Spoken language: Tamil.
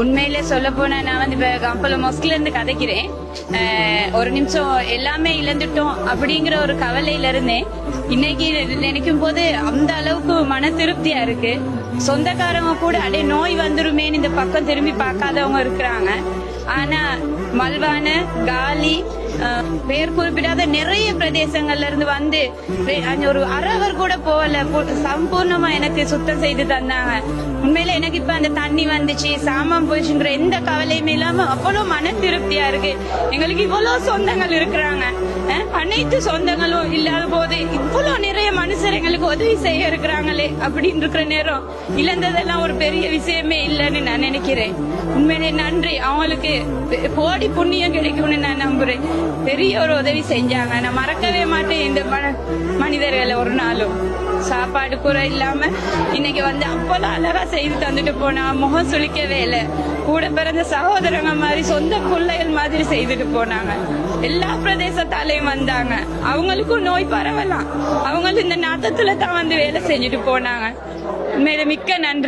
உண்மையிலே சொல்ல போனா நான் வந்து இப்ப கம்பல மொஸ்க்ல இருந்து கதைக்கிறேன். ஒரு நிமிஷம் எல்லாமே இழந்துட்டோம் அப்படிங்கிற ஒரு கவலையில இருந்தேன் இன்னைக்கு நினைக்கும் போது அந்த அளவுக்கு மன திருப்தியா இருக்கு. சொந்தக்காரங்க கூட அடே நோய் வந்துருமேன்னு இந்த பக்கம் திரும்பி பார்க்காதவங்க இருக்கிறாங்க. ஆனா மல்வான காலி அஹ், பெயர் குறிப்பிடாத நிறைய பிரதேசங்கள்ல இருந்து வந்து ஒரு அரவர் கூட போகல சம்பூர்ணமா எனக்கு சுத்தம் செய்து தந்தாங்க உண்மையில எனக்கு இப்ப அந்த தண்ணி வந்துச்சு சாமான் போச்சுங்கிற எந்த கவலையுமே இல்லாம அவ்வளவு மன திருப்தியா இருக்கு எங்களுக்கு இவ்வளவு சொந்தங்கள் இருக்கிறாங்க அனைத்து சொந்தங்களும் இல்லாத போது இவ்வளவு நிறைய மனுஷர் எங்களுக்கு உதவி செய்ய இருக்கிறாங்களே அப்படின்னு இருக்கிற நேரம் இழந்ததெல்லாம் ஒரு பெரிய விஷயமே இல்லைன்னு நான் நினைக்கிறேன் உண்மையிலே நன்றி. அவங்களுக்கு கோடி புண்ணியம் கிடைக்கும்னு நான் நம்புறேன். பெரிய ஒரு உதவி செஞ்சாங்க. நான் மறக்கவே மாட்டேன் இந்த மன- மனிதர்களை ஒரு நாளும். சாப்பாடு கூட இல்லாம இன்னைக்கு வந்து அப்பெல்லாம் அழகா செய்து தந்துட்டு போனா முகம் சுளிக்கவே இல்லை. கூட பிறந்த சகோதரங்க மாதிரி சொந்த பிள்ளைகள் மாதிரி செய்துட்டு போனாங்க. எல்லா பிரதேசத்தாலையும் வந்தாங்க. அவங்களுக்கும் நோய் பரவலாம். அவங்களும் இந்த நாட்டத்துல தான் வந்து வேலை செஞ்சுட்டு போனாங்க. உண்மையில மிக்க நன்றி.